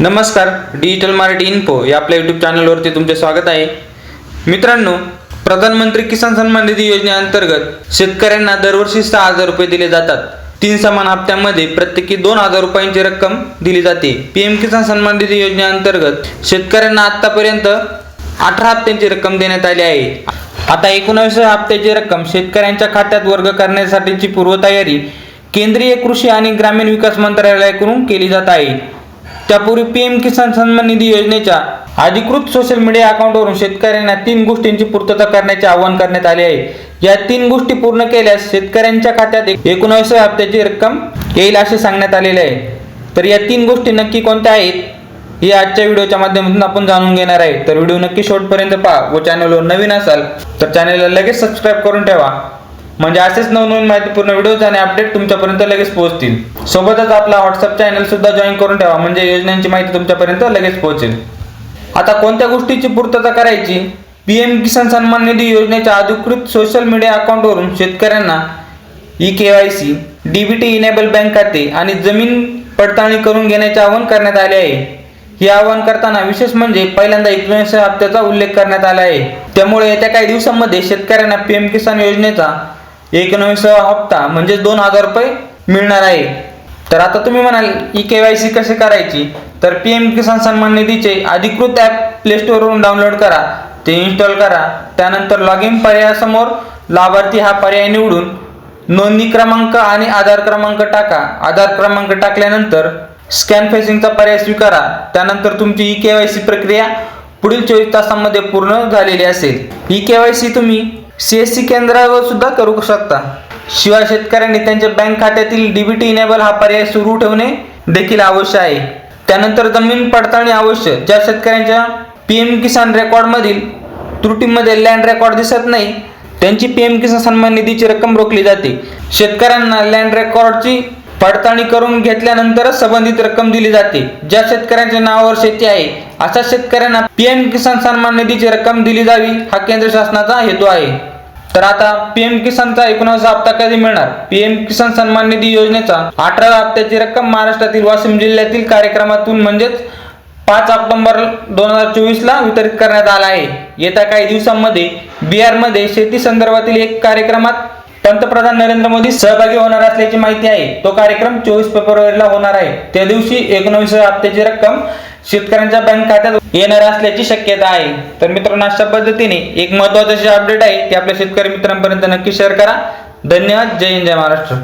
नमस्कार digital Marathi info या आपल्या यूट्यूब चॅनलवरती तुमचे स्वागत आहे. मित्रांनो प्रधानमंत्री किसान सन्मान निधी योजनेअंतर्गत शेतकऱ्यांना दरवर्षी सहा हजार रुपये दिले जातात. तीन समान हप्त्यांमध्ये प्रत्येकी दोन हजार रुपयांची रक्कम दिली जाते. पीएम किसान सन्मान निधी योजनेअंतर्गत शेतकऱ्यांना आतापर्यंत अठरा हप्त्यांची रक्कम देण्यात आली आहे. आता एकोणावीसव्या हप्त्याची रक्कम शेतकऱ्यांच्या खात्यात वर्ग करण्यासाठीची पूर्वतयारी केंद्रीय कृषी आणि ग्रामीण विकास मंत्रालयाकडून केली जात आहे. त्यापूर्वी पीएम किसान सन्मान निधी योजनेच्या अधिकृत सोशल मीडिया अकाउंटवरून शेतकऱ्यांना तीन गोष्टींची पूर्तता करण्याचे आवाहन करण्यात आले आहे. या तीन गोष्टी पूर्ण केल्यास शेतकऱ्यांच्या खात्यात एकोणावीसव्या हप्त्याची रक्कम येईल असे सांगण्यात आलेले आहे. तर या तीन गोष्टी नक्की कोणत्या आहेत? हे आजच्या व्हिडिओच्या माध्यमातून आपण जाणून घेणार आहे. तर व्हिडिओ नक्की शेवटपर्यंत पहा व चॅनलवर नवीन असाल तर चॅनलला लगेच सबस्क्राईब करून ठेवा. म्हणजे असेच नवनवीन माहितीपूर्ण व्हिडिओज आणि अपडेट तुमच्यापर्यंत लगेच पोहोचतील. सोबतच आपला व्हॉट्सअप चॅनल सुद्धा जॉईन करून ठेवा म्हणजे योजनांची माहिती तुमच्यापर्यंत लगेच पोहोचेल. आता कोणत्या गोष्टीची पूर्तता करायची? पीएम किसान सन्मान निधी योजनेच्या अधिकृत सोशल मीडिया अकाउंटवरून शेतकऱ्यांना E K Y C DBT enable bank खाते आणि जमीन पडताळणी करून घेण्याचे आवाहन करण्यात आले आहे. हे आवाहन करताना विशेष म्हणजे पहिल्यांदा एकोणीसशे हप्त्याचा उल्लेख करण्यात आला आहे. त्यामुळे येत्या काही दिवसांमध्ये शेतकऱ्यांना पीएम किसान योजनेचा एकोणवीसावा हप्ता म्हणजे दोन हजार रुपये मिळणार आहे. तर आता तुम्ही म्हणाल ई के वाय सी कशी करायची? तर पी एम किसान सन्मान निधीचे अधिकृत ॲप प्ले स्टोअरवरून डाउनलोड करा ते इन्स्टॉल करा. त्यानंतर लॉग इन पर्यायासमोर लाभार्थी हा पर्याय निवडून नोंदणी क्रमांक आणि आधार क्रमांक टाका. आधार क्रमांक टाकल्यानंतर स्कॅन फेसिंगचा पर्याय स्वीकारा. त्यानंतर तुमची ई के वाय सी प्रक्रिया पुढील चोवीस तासांमध्ये पूर्ण झालेली असेल. ई के वाय सी तुम्ही सी एस सी केंद्रावर सुद्धा करू शकता. शिवाय शेतकऱ्यांनी त्यांच्या बँक खात्यातील डीबीटी इनेबल हा पर्याय सुरू ठेवणे देखील आवश्यक आहे. त्यानंतर जमीन पडताळणी आवश्यक ज्या शेतकऱ्यांच्या पी एम किसान रेकॉर्डमधील त्रुटीमध्ये लँड रेकॉर्ड दिसत नाही त्यांची पी एम किसान सन्मान निधीची रक्कम रोखली जाते. शेतकऱ्यांना लँड रेकॉर्डची पडताळणी करून घेतल्यानंतरच संबंधित रक्कम दिली जाते. ज्या शेतकऱ्यांच्या नावावर शेती आहे अशा शेतकऱ्यांना पीएम किसान सन्मान निधीची रक्कम दिली जावी हा केंद्र शासनाचा हेतू आहे. तर आता पीएम किसानचा एकोणावीसा हप्ता कधी मिळणार? पीएम किसान सन्मान निधी योजनेचा अठराव्या हप्त्याची रक्कम महाराष्ट्रातील वाशिम जिल्ह्यातील कार्यक्रमातून म्हणजेच पाच ऑक्टोबर दोन हजार चोवीस ला वितरित करण्यात आला आहे. येत्या काही दिवसांमध्ये बिहारमध्ये शेती संदर्भातील एक कार्यक्रमात पंतप्रधान नरेंद्र मोदी सहभागी होणार असल्याची माहिती आहे. तो कार्यक्रम चोवीस फेब्रुवारीला होणार आहे. त्या दिवशी एकोणवीसव्या हप्त्याची रक्कम शेतकऱ्यांच्या बँक खात्यात येणार असल्याची शक्यता आहे. तर मित्रांनो अशा पद्धतीने एक महत्त्वाचे अपडेट आहे ते आपल्या शेतकरी मित्रांपर्यंत नक्की शेअर करा. धन्यवाद. जय हिंद जय महाराष्ट्र.